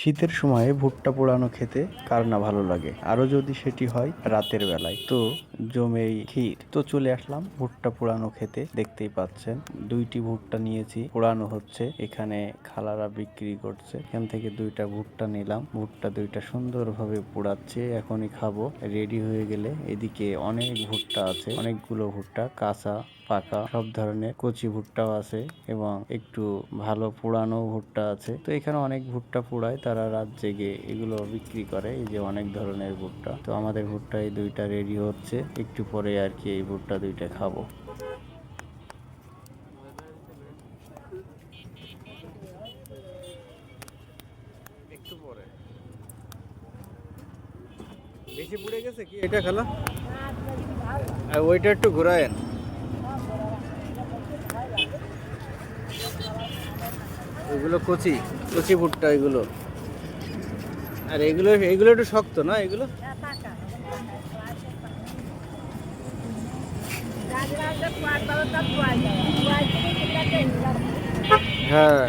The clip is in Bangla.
শীতের সময়ে ভুট্টা পোড়ানো খেতে কার না ভালো লাগে? আরও যদি সেটি হয়, রাতের বেলায়। তো জমেই ক্ষীর। তো চলে আসলাম ভুট্টা পোড়ানো খেতে। দেখতেই পাচ্ছেন, দুইটি ভুট্টা নিয়েছি, পোড়ানো হচ্ছে। এখানে খালারা বিক্রি করছে। এখান থেকে দুইটা ভুট্টা নিলাম। ভুট্টা দুইটা সুন্দরভাবে পোড়াচ্ছে। এখনই খাব। রেডি হয়ে গেলে এদিকে অনেক ভুট্টা আছে, অনেকগুলো ভুট্টা, কাঁচা পাকা সব ধরনের কচি ভুট্টাও আছে এবং একটু ভালো পোড়ানো ভুট্টা আছে। তো এখানে অনেক ভুট্টা পোড়ায় তারা রাত জেগে এগুলো বিক্রি করে এই যে অনেক ধরনের ভুট্টা। তো আমাদের ভুট্টা এই দুইটা রেডি হচ্ছে একটু পরে আর কি এই ভুট্টা দুইটা খাব। একটু পরে। বেশি পুড়ে গেছে কি? এটা খালা? আর ওইটা একটু ঘুরায়েন। ওইগুলো কচি কচি ভুট্টা এগুলো। আর এগুলো এগুলো একটু শক্ত না এগুলো? হ্যাঁ।